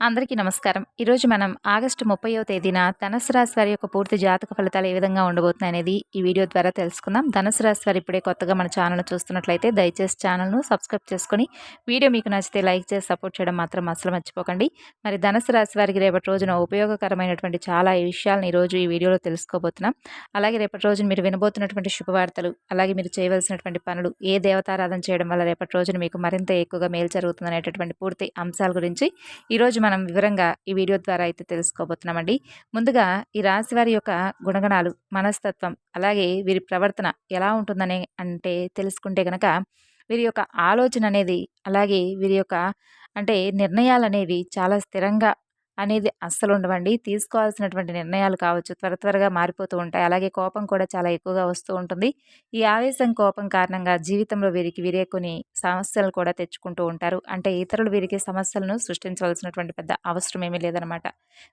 అందరికీ నమస్కారం. ఈరోజు మనం ఆగస్టు ముప్పైవ తేదీన ధనుసు రాశి వారి యొక్క పూర్తి జాతక ఫలితాలు ఏ విధంగా ఉండబోతున్నాయి అనేది ఈ వీడియో ద్వారా తెలుసుకుందాం. ధనుసు రాశి వారు ఇప్పుడే కొత్తగా మన ఛానల్ చూస్తున్నట్లయితే దయచేసి ఛానల్ను సబ్స్క్రైబ్ చేసుకొని వీడియో మీకు నచ్చితే లైక్ చేసి సపోర్ట్ చేయడం మాత్రం అసలు మర్చిపోకండి. మరి ధనుసు రాశి వారికి రేపటి రోజున ఉపయోగకరమైనటువంటి చాలా విషయాలను ఈరోజు ఈ వీడియోలో తెలుసుకోబోతున్నాం. అలాగే రేపటి రోజున మీరు వినబోతున్నటువంటి శుభవార్తలు అలాగే మీరు చేయవలసినటువంటి పనులు ఏ దేవతారాధన చేయడం వల్ల రేపటి రోజున మీకు మరింత ఎక్కువగా మేలు జరుగుతుందనేటటువంటి పూర్తి అంశాల గురించి ఈరోజు మనం వివరంగా ఈ వీడియో ద్వారా అయితే తెలుసుకోబోతున్నామండి. ముందుగా ఈ రాశి వారి యొక్క గుణగణాలు మనస్తత్వం అలాగే వీరి ప్రవర్తన ఎలా ఉంటుందనే అంటే తెలుసుకుంటే కనుక వీరి యొక్క ఆలోచన అనేది అలాగే వీరి యొక్క అంటే నిర్ణయాలు అనేవి చాలా స్థిరంగా అనేది అస్సలు ఉండవండి. తీసుకోవాల్సినటువంటి నిర్ణయాలు కావచ్చు త్వర త్వరగా మారిపోతూ ఉంటాయి. అలాగే కోపం కూడా చాలా ఎక్కువగా వస్తూ ఉంటుంది. ఈ ఆవేశం కోపం కారణంగా జీవితంలో వీరికి వీరే కొన్ని సమస్యలు కూడా తెచ్చుకుంటూ ఉంటారు. అంటే ఇతరులు వీరికి సమస్యలను సృష్టించవలసినటువంటి పెద్ద అవసరం ఏమీ లేదనమాట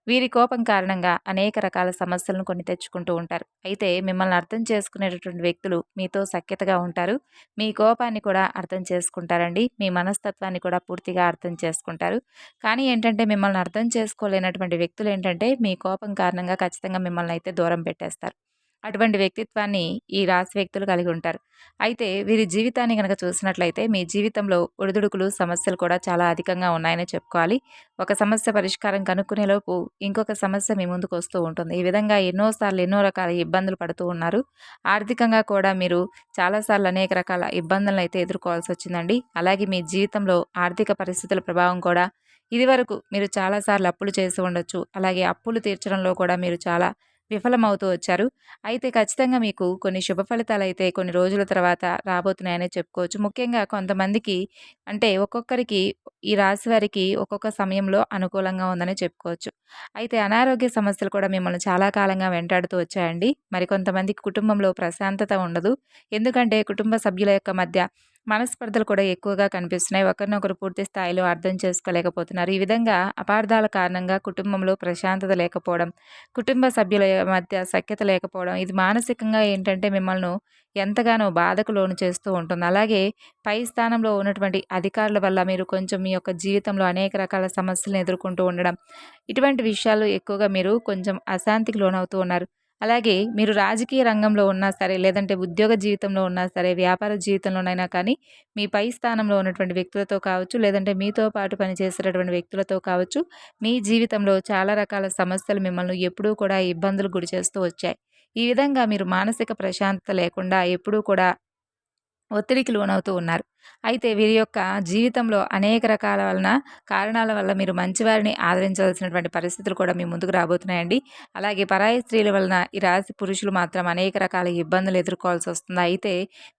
వీరి కోపం కారణంగా అనేక రకాల సమస్యలను కొన్ని తెచ్చుకుంటూ ఉంటారు. అయితే మిమ్మల్ని అర్థం చేసుకునేటటువంటి వ్యక్తులు మీతో సఖ్యతగా ఉంటారు. మీ కోపాన్ని కూడా అర్థం చేసుకుంటారండి. మీ మనస్తత్వాన్ని కూడా పూర్తిగా అర్థం చేసుకుంటారు. కానీ ఏంటంటే మిమ్మల్ని అర్థం చేసుకు చేసుకోలేనటువంటి వ్యక్తులు ఏంటంటే మీ కోపం కారణంగా ఖచ్చితంగా మిమ్మల్ని అయితే దూరం పెట్టేస్తారు. అటువంటి వ్యక్తిత్వాన్ని ఈ రాశి వ్యక్తులు కలిగి ఉంటారు. అయితే వీరి జీవితాన్ని కనుక చూసినట్లయితే మీ జీవితంలో ఒడిదుడుకులు సమస్యలు కూడా చాలా అధికంగా ఉన్నాయని చెప్పుకోవాలి. ఒక సమస్య పరిష్కారం కనుక్కునేలోపు ఇంకొక సమస్య మీ ముందుకు వస్తూ ఉంటుంది. ఈ విధంగా ఎన్నోసార్లు ఎన్నో రకాల ఇబ్బందులు పడుతూ ఉన్నారు. ఆర్థికంగా కూడా మీరు చాలాసార్లు అనేక రకాల ఇబ్బందులను అయితే ఎదుర్కోవాల్సి వచ్చిందండి. అలాగే మీ జీవితంలో ఆర్థిక పరిస్థితుల ప్రభావం కూడా ఇదివరకు మీరు చాలాసార్లు అప్పులు చేసి ఉండొచ్చు. అలాగే అప్పులు తీర్చడంలో కూడా మీరు చాలా విఫలమవుతూ వచ్చారు. అయితే ఖచ్చితంగా మీకు కొన్ని శుభ ఫలితాలు అయితే కొన్ని రోజుల తర్వాత రాబోతున్నాయని చెప్పుకోవచ్చు. ముఖ్యంగా కొంతమందికి అంటే ఒక్కొక్కరికి ఈ రాశి వారికి ఒక్కొక్క సమయంలో అనుకూలంగా ఉందని చెప్పుకోవచ్చు. అయితే అనారోగ్య సమస్యలు కూడా మిమ్మల్ని చాలా కాలంగా వెంటాడుతూ వచ్చాయండి. మరి కొంతమందికి కుటుంబంలో ప్రశాంతత ఉండదు. ఎందుకంటే కుటుంబ సభ్యుల యొక్క మధ్య మనస్పర్ధలు కూడా ఎక్కువగా కనిపిస్తున్నాయి. ఒకరినొకరు పూర్తి స్థాయిలో అర్థం చేసుకోలేకపోతున్నారు. ఈ విధంగా అపార్థాల కారణంగా కుటుంబంలో ప్రశాంతత లేకపోవడం కుటుంబ సభ్యుల మధ్య సఖ్యత లేకపోవడం ఇది మానసికంగా ఏంటంటే మిమ్మల్ని ఎంతగానో బాధకు లోను చేస్తూ ఉంటుంది. అలాగే పై స్థానంలో ఉన్నటువంటి అధికారుల వల్ల మీరు కొంచెం మీ యొక్క జీవితంలో అనేక రకాల సమస్యలను ఎదుర్కొంటూ ఉండడం ఇటువంటి విషయాలు ఎక్కువగా మీరు కొంచెం అశాంతికి లోనవుతూ ఉన్నారు. అలాగే మీరు రాజకీయ రంగంలో ఉన్నా సరే లేదంటే ఉద్యోగ జీవితంలో ఉన్నా సరే వ్యాపార జీవితంలోనైనా కానీ మీ పై స్థానంలో ఉన్నటువంటి వ్యక్తులతో కావచ్చు లేదంటే మీతో పాటు పనిచేసేటటువంటి వ్యక్తులతో కావచ్చు మీ జీవితంలో చాలా రకాల సమస్యలు మిమ్మల్ని ఎప్పుడూ కూడా ఇబ్బందులు గురి చేస్తూ వచ్చాయి. ఈ విధంగా మీరు మానసిక ప్రశాంతత లేకుండా ఎప్పుడూ కూడా ఒత్తిడికి లోనవుతూ ఉన్నారు. అయితే వీరి యొక్క జీవితంలో అనేక రకాల వలన కారణాల వల్ల మీరు మంచివారిని ఆదరించవలసినటువంటి పరిస్థితులు కూడా మీ ముందుకు రాబోతున్నాయండి. అలాగే పరాయి స్త్రీల వలన ఈ రాశి పురుషులు మాత్రం అనేక రకాల ఇబ్బందులు ఎదుర్కోవాల్సి వస్తుంది. అయితే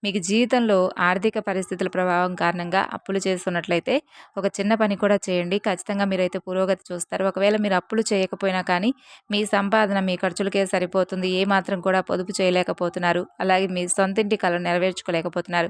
మీకు జీవితంలో ఆర్థిక పరిస్థితుల ప్రభావం కారణంగా అప్పులు చేస్తున్నట్లయితే ఒక చిన్న పని కూడా చేయండి. ఖచ్చితంగా మీరైతే పురోగతి చూస్తారు. ఒకవేళ మీరు అప్పులు చేయకపోయినా కానీ మీ సంపాదన మీ ఖర్చులకే సరిపోతుంది. ఏ మాత్రం కూడా పొదుపు చేయలేకపోతున్నారు. అలాగే మీ సొంతింటి కళ నెరవేర్చుకోలేకపోతున్నారు.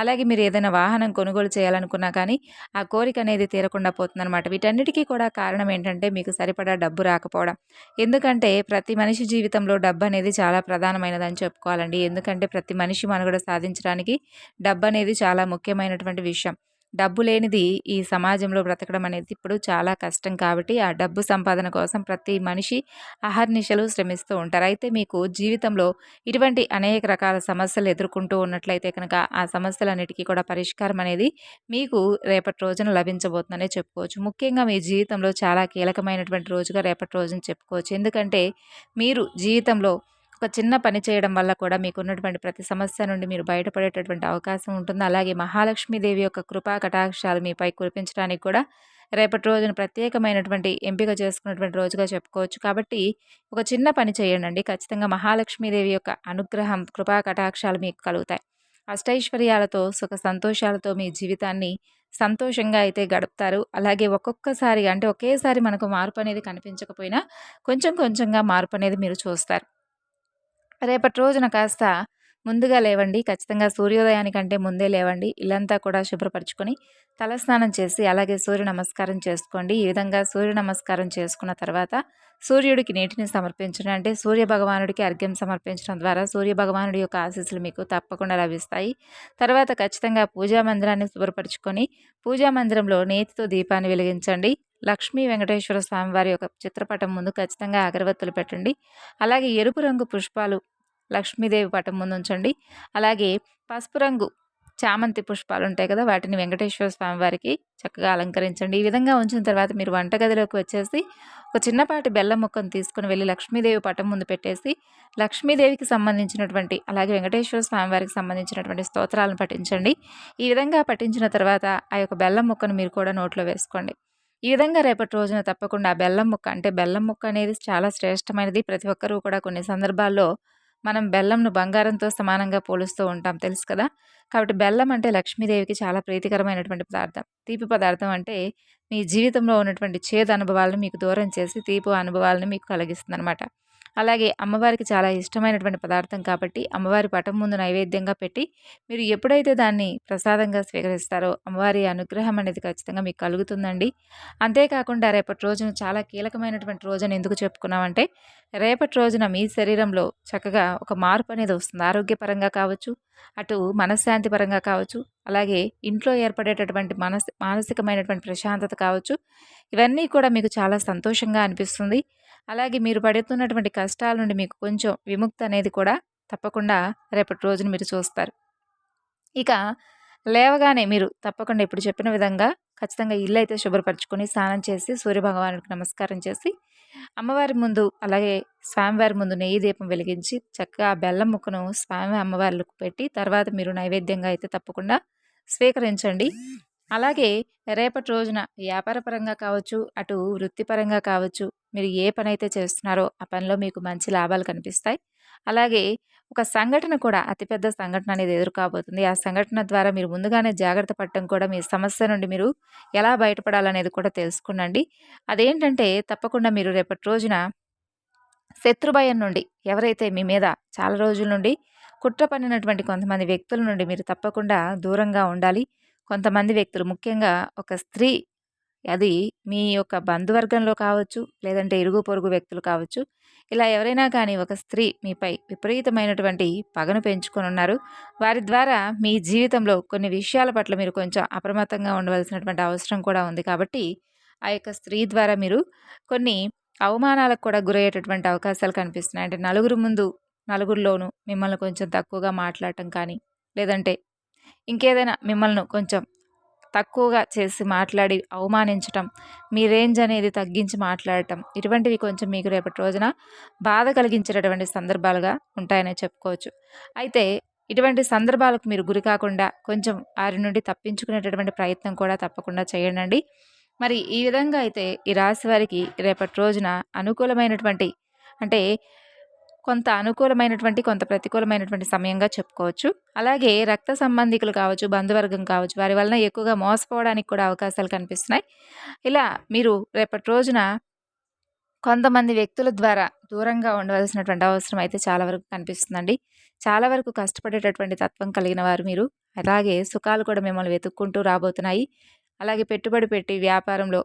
అలాగే మీరు ఏదైనా వాహనం కొనుగోలు చేయాలనుకున్నా కానీ ఆ కోరిక అనేది తీరకుండా పోతుందన్నమాట. వీటన్నిటికీ కూడా కారణం ఏంటంటే మీకు సరిపడా డబ్బు రాకపోవడం. ఎందుకంటే ప్రతి మనిషి జీవితంలో డబ్బు అనేది చాలా ప్రధానమైనదని చెప్పుకోవాలండి. ఎందుకంటే ప్రతి మనిషి మనుగడ సాధించడానికి డబ్బు అనేది చాలా ముఖ్యమైనటువంటి విషయం. డబ్బు లేనిది ఈ సమాజంలో బ్రతకడం అనేది ఇప్పుడు చాలా కష్టం కాబట్టి ఆ డబ్బు సంపాదన కోసం ప్రతి మనిషి అహర్నిశలు శ్రమిస్తూ ఉంటారు. అయితే మీకు జీవితంలో ఇటువంటి అనేక రకాల సమస్యలు ఎదుర్కొంటూ ఉన్నట్లయితే కనుక ఆ సమస్యలన్నిటికీ కూడా పరిష్కారం అనేది మీకు రేపటి రోజున లభించబోతుందనే చెప్పుకోవచ్చు. ముఖ్యంగా మీ జీవితంలో చాలా కీలకమైనటువంటి రోజుగా రేపటి రోజున చెప్పుకోవచ్చు. ఎందుకంటే మీరు జీవితంలో ఒక చిన్న పని చేయడం వల్ల కూడా మీకు ఉన్నటువంటి ప్రతి సమస్య నుండి మీరు బయటపడేటటువంటి అవకాశం ఉంటుంది. అలాగే మహాలక్ష్మీదేవి యొక్క కృపా కటాక్షాలు మీపై కురిపించడానికి కూడా రేపటి రోజున ప్రత్యేకమైనటువంటి ఎంపిక చేసుకున్నటువంటి రోజుగా చెప్పుకోవచ్చు. కాబట్టి ఒక చిన్న పని చేయండి ఖచ్చితంగా మహాలక్ష్మీదేవి యొక్క అనుగ్రహం కృపా కటాక్షాలు మీకు కలుగుతాయి. అష్టైశ్వర్యాలతో సుఖ సంతోషాలతో మీ జీవితాన్ని సంతోషంగా అయితే గడుపుతారు. అలాగే ఒక్కొక్కసారి అంటే ఒకేసారి మనకు మార్పు అనేది కనిపించకపోయినా కొంచెం కొంచెంగా మార్పు అనేది మీరు చూస్తారు. రేపటి రోజున కాస్త ముందుగా లేవండి. ఖచ్చితంగా సూర్యోదయానికంటే ముందే లేవండి. ఇల్లంతా కూడా శుభ్రపరచుకొని తలస్నానం చేసి అలాగే సూర్య నమస్కారం చేసుకోండి. ఈ విధంగా సూర్య నమస్కారం చేసుకున్న తర్వాత సూర్యుడికి నీటిని సమర్పించడం. అంటే సూర్య భగవానుడికి అర్ఘ్యం సమర్పించడం ద్వారా సూర్య భగవానుడి యొక్క ఆశీస్సులు మీకు తప్పకుండా లభిస్తాయి. తర్వాత ఖచ్చితంగా పూజా మందిరాన్ని శుభ్రపరచుకొని పూజా మందిరంలో నేతితో దీపాన్ని వెలిగించండి. లక్ష్మీ వెంకటేశ్వర స్వామి వారి యొక్క చిత్రపటం ముందు ఖచ్చితంగా అగరవత్తులు పెట్టండి. అలాగే ఎరుపు రంగు పుష్పాలు లక్ష్మీదేవి పటం ముందు ఉంచండి. అలాగే పసుపు రంగు చామంతి పుష్పాలు ఉంటాయి కదా వాటిని వెంకటేశ్వర స్వామి వారికి చక్కగా అలంకరించండి. ఈ విధంగా ఉంచిన తర్వాత మీరు వంటగదిలోకి వచ్చేసి ఒక చిన్నపాటి బెల్లం ముక్కను తీసుకుని వెళ్ళి లక్ష్మీదేవి పటం ముందు పెట్టేసి లక్ష్మీదేవికి సంబంధించినటువంటి అలాగే వెంకటేశ్వర స్వామి వారికి సంబంధించినటువంటి స్తోత్రాలను పఠించండి. ఈ విధంగా పఠించిన తర్వాత ఆ యొక్క బెల్లం ముక్కను మీరు కూడా నోట్లో వేసుకోండి. ఈ విధంగా రేపటి రోజున తప్పకుండా బెల్లం ముక్క అంటే బెల్లం ముక్క అనేది చాలా శ్రేష్టమైనది. ప్రతి ఒక్కరూ కూడా కొన్ని సందర్భాల్లో మనం బెల్లంను బంగారంతో సమానంగా పోలుస్తూ ఉంటాం. తెలుసు కదా? కాబట్టి బెల్లం అంటే లక్ష్మీదేవికి చాలా ప్రీతికరమైనటువంటి పదార్థం. తీపి పదార్థం అంటే మీ జీవితంలో ఉన్నటువంటి చేదు అనుభవాలను మీకు దూరం చేసి తీపి అనుభవాలను మీకు కలిగిస్తుంది అనమాట అలాగే అమ్మవారికి చాలా ఇష్టమైనటువంటి పదార్థం కాబట్టి అమ్మవారి పటం ముందు నైవేద్యంగా పెట్టి మీరు ఎప్పుడైతే దాన్ని ప్రసాదంగా స్వీకరిస్తారో అమ్మవారి అనుగ్రహం అనేది ఖచ్చితంగా మీకు కలుగుతుందండి. అంతేకాకుండా రేపటి రోజున చాలా కీలకమైనటువంటి రోజును ఎందుకు చెప్పుకున్నామంటే రేపటి రోజున మీ శరీరంలో చక్కగా ఒక మార్పు అనేది వస్తుంది. ఆరోగ్యపరంగా కావచ్చు అటు మనశ్శాంతి పరంగా కావచ్చు అలాగే ఇంట్లో ఏర్పడేటటువంటి మనస్ మానసికమైనటువంటి ప్రశాంతత కావచ్చు ఇవన్నీ కూడా మీకు చాలా సంతోషంగా అనిపిస్తుంది. అలాగే మీరు పడుతున్నటువంటి కష్టాల నుండి మీకు కొంచెం విముక్తి అనేది కూడా తప్పకుండా రేపటి రోజున మీరు చూస్తారు. ఇక లేవగానే మీరు తప్పకుండా ఇప్పుడు చెప్పిన విధంగా ఖచ్చితంగా ఇల్లు అయితే శుభ్రపరచుకొని స్నానం చేసి సూర్యభగవానుడికి నమస్కారం చేసి అమ్మవారి ముందు అలాగే స్వామివారి ముందు నెయ్యి దీపం వెలిగించి చక్కగా బెల్లం ముక్కను స్వామి అమ్మవార్లకు పెట్టి తర్వాత మీరు నైవేద్యంగా అయితే తప్పకుండా స్వీకరించండి. అలాగే రేపటి రోజున వ్యాపారపరంగా కావచ్చు అటు వృత్తిపరంగా కావచ్చు మీరు ఏ పని అయితే చేస్తున్నారో ఆ పనిలో మీకు మంచి లాభాలు కనిపిస్తాయి. అలాగే ఒక సంఘటన కూడా అతిపెద్ద సంఘటన అనేది ఎదుర్కోబోతుంది. ఆ సంఘటన ద్వారా మీరు ముందుగానే జాగ్రత్త పడటం కూడా మీ సమస్య నుండి మీరు ఎలా బయటపడాలనేది కూడా తెలుసుకునండి. అదేంటంటే తప్పకుండా మీరు రేపటి రోజున శత్రుభయం నుండి ఎవరైతే మీ మీద చాలా రోజుల నుండి కుట్ర పన్నినటువంటి కొంతమంది వ్యక్తుల నుండి మీరు తప్పకుండా దూరంగా ఉండాలి. కొంతమంది వ్యక్తులు ముఖ్యంగా ఒక స్త్రీ అది మీ యొక్క బంధువర్గంలో కావచ్చు లేదంటే ఇరుగు పొరుగు వ్యక్తులు కావచ్చు ఇలా ఎవరైనా కానీ ఒక స్త్రీ మీపై విపరీతమైనటువంటి పగను పెంచుకొని ఉన్నారు వారి ద్వారా మీ జీవితంలో కొన్ని విషయాల పట్ల మీరు కొంచెం అప్రమత్తంగా ఉండవలసినటువంటి అవసరం కూడా ఉంది. కాబట్టి ఆ యొక్క స్త్రీ ద్వారా మీరు కొన్ని అవమానాలకు కూడా గురయ్యేటటువంటి అవకాశాలు కనిపిస్తున్నాయి. అంటే నలుగురు ముందు నలుగురిలోనూ మిమ్మల్ని కొంచెం తక్కువగా మాట్లాడటం కానీ లేదంటే ఇంకేదైనా మిమ్మల్ని కొంచెం తక్కువగా చేసి మాట్లాడి అవమానించటం మీ రేంజ్ అనేది తగ్గించి మాట్లాడటం ఇటువంటివి కొంచెం మీకు రేపటి రోజున బాధ కలిగించేటటువంటి సందర్భాలుగా ఉంటాయని చెప్పుకోవచ్చు. అయితే ఇటువంటి సందర్భాలకు మీరు గురి కాకుండా కొంచెం వారి నుండి తప్పించుకునేటటువంటి ప్రయత్నం కూడా తప్పకుండా చేయండి మరి ఈ విధంగా అయితే ఈ రాశి వారికి రేపటి రోజున అనుకూలమైనటువంటి అంటే కొంత అనుకూలమైనటువంటి కొంత ప్రతికూలమైనటువంటి సమయంగా చెప్పుకోవచ్చు. అలాగే రక్త సంబంధికులు కావచ్చు బంధువర్గం కావచ్చు వారి వలన ఎక్కువగా మోసపోవడానికి కూడా అవకాశాలు కనిపిస్తున్నాయి. ఇలా మీరు రేపటి రోజున కొంతమంది వ్యక్తుల ద్వారా దూరంగా ఉండవలసినటువంటి అవసరం అయితే చాలా వరకు కనిపిస్తుందండి. చాలా వరకు కష్టపడేటటువంటి తత్వం కలిగిన వారు మీరు. అలాగే సుఖాలు కూడా మిమ్మల్ని వెతుక్కుంటూ రాబోతున్నాయి. అలాగే పెట్టుబడి పెట్టి వ్యాపారంలో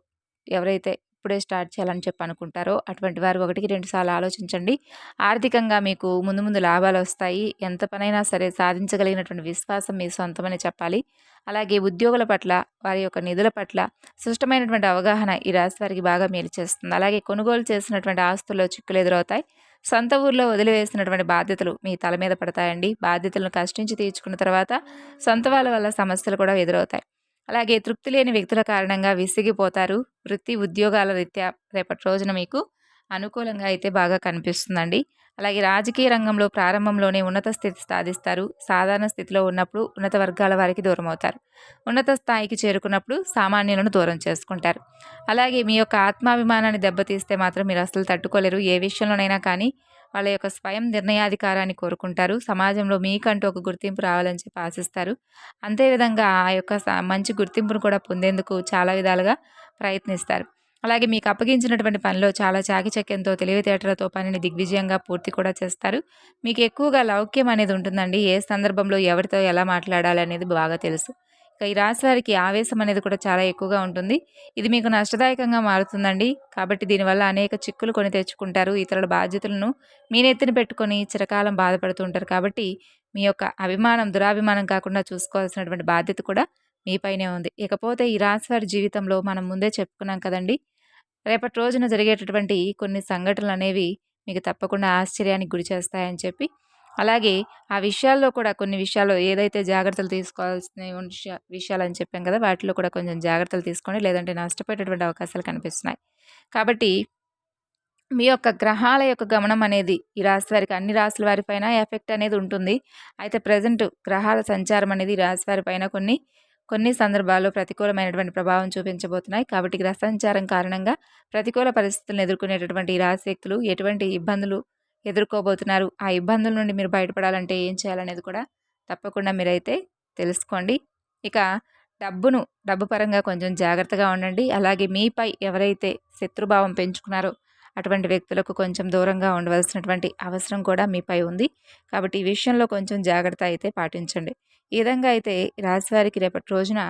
ఎవరైతే ఇప్పుడే స్టార్ట్ చేయాలని చెప్పి అనుకుంటారో అటువంటి వారు ఒకటికి రెండుసార్లు ఆలోచించండి. ఆర్థికంగా మీకు ముందు ముందు లాభాలు వస్తాయి. ఎంత పనైనా సరే సాధించగలిగినటువంటి విశ్వాసం మీ సొంతమని చెప్పాలి. అలాగే ఉద్యోగుల పట్ల వారి యొక్క నిధుల పట్ల స్పష్టమైనటువంటి అవగాహన ఈ రాశి వారికి బాగా మేలు చేస్తుంది. అలాగే కొనుగోలు చేసినటువంటి ఆస్తుల్లో చిక్కులు ఎదురవుతాయి. సొంత ఊర్లో వదిలివేసినటువంటి బాధ్యతలు మీ తల మీద పడతాయండి. బాధ్యతలను కష్టించి తీర్చుకున్న తర్వాత సొంత వాళ్ళ వల్ల సమస్యలు కూడా ఎదురవుతాయి. అలాగే తృప్తి లేని వ్యక్తుల కారణంగా విసిగిపోతారు. వృత్తి ఉద్యోగాల రీత్యా రేపటి రోజున మీకు అనుకూలంగా అయితే బాగా కనిపిస్తుందండి. అలాగే రాజకీయ రంగంలో ప్రారంభంలోనే ఉన్నత స్థితి సాధిస్తారు. సాధారణ స్థితిలో ఉన్నప్పుడు ఉన్నత వర్గాల వారికి దూరం అవుతారు. ఉన్నత స్థాయికి చేరుకున్నప్పుడు సామాన్యులను దూరం చేసుకుంటారు. అలాగే మీ యొక్క ఆత్మాభిమానాన్ని దెబ్బతీస్తే మాత్రం మీరు అసలు తట్టుకోలేరు. ఏ విషయంలోనైనా కానీ వాళ్ళ యొక్క స్వయం నిర్ణయాధికారాన్ని కోరుకుంటారు. సమాజంలో మీకంటూ ఒక గుర్తింపు రావాలని చెప్పి ఆశిస్తారు. అంతేవిధంగా ఆ యొక్క మంచి గుర్తింపును కూడా పొందేందుకు చాలా విధాలుగా ప్రయత్నిస్తారు. అలాగే మీకు అప్పగించినటువంటి పనిలో చాలా చాకిచక్యంతో తెలివితేటలతో పనిని దిగ్విజయంగా పూర్తి కూడా చేస్తారు. మీకు ఎక్కువగా లౌక్యం అనేది ఉంటుందండి. ఏ సందర్భంలో ఎవరితో ఎలా మాట్లాడాలి అనేది బాగా తెలుసు. ఈ రాశి వారికి ఆవేశం అనేది కూడా చాలా ఎక్కువగా ఉంటుంది. ఇది మీకు నష్టదాయకంగా మారుతుందండి. కాబట్టి దీనివల్ల అనేక చిక్కులు కొని తెచ్చుకుంటారు. ఇతరుల బాధ్యతలను మీ నెత్తిన పెట్టుకొని చిరకాలం బాధపడుతూ ఉంటారు. కాబట్టి మీ యొక్క అభిమానం దురాభిమానం కాకుండా చూసుకోవాల్సినటువంటి బాధ్యత కూడా మీపైనే ఉంది. ఇకపోతే ఈ రాశి వారి జీవితంలో మనం ముందే చెప్పుకున్నాం కదండి. రేపటి రోజున జరిగేటటువంటి కొన్ని సంఘటనలు అనేవి మీకు తప్పకుండా ఆశ్చర్యానికి గురి చేస్తాయని చెప్పి అలాగే ఆ విషయాల్లో కూడా కొన్ని విషయాల్లో ఏదైతే జాగ్రత్తలు తీసుకోవాల్సిన విషయ విషయాలు అని చెప్పాం కదా! వాటిలో కూడా కొంచెం జాగ్రత్తలు తీసుకోండి. లేదంటే నష్టపోయేటటువంటి అవకాశాలు కనిపిస్తున్నాయి. కాబట్టి మీ యొక్క గ్రహాల యొక్క గమనం అనేది ఈ రాశి వారికి అన్ని రాశుల వారిపైన ఎఫెక్ట్ అనేది ఉంటుంది. అయితే ప్రజెంట్ గ్రహాల సంచారం అనేది రాశి వారిపైన కొన్ని కొన్ని సందర్భాల్లో ప్రతికూలమైనటువంటి ప్రభావం చూపించబోతున్నాయి. కాబట్టి గ్రహ సంచారం కారణంగా ప్రతికూల పరిస్థితులను ఎదుర్కొనేటటువంటి ఈ రాశి వ్యక్తులు ఎటువంటి ఇబ్బందులు ఎదుర్కోబోతున్నారు. ఆ ఇబ్బందుల నుండి మీరు బయటపడాలంటే ఏం చేయాలనేది కూడా తప్పకుండా మీరైతే తెలుసుకోండి. ఇక డబ్బును డబ్బు పరంగా కొంచెం జాగ్రత్తగా ఉండండి. అలాగే మీపై ఎవరైతే శత్రుభావం పెంచుకున్నారో అటువంటి వ్యక్తులకు కొంచెం దూరంగా ఉండవలసినటువంటి అవసరం కూడా మీపై ఉంది. కాబట్టి ఈ విషయంలో కొంచెం జాగ్రత్త అయితే పాటించండి. ఈ విధంగా అయితే రాశివారికి రేపటి రోజున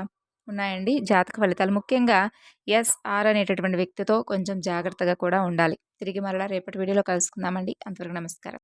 ఉన్నాయండి. జాతక ఫలితాలు ముఖ్యంగా ఎస్ఆర్ అనేటటువంటి వ్యక్తితో కొంచెం జాగ్రత్తగా కూడా ఉండాలి. తిరిగి మరలా రేపటి వీడియోలో కలుసుకుందామండి. అంతవరకు నమస్కారం.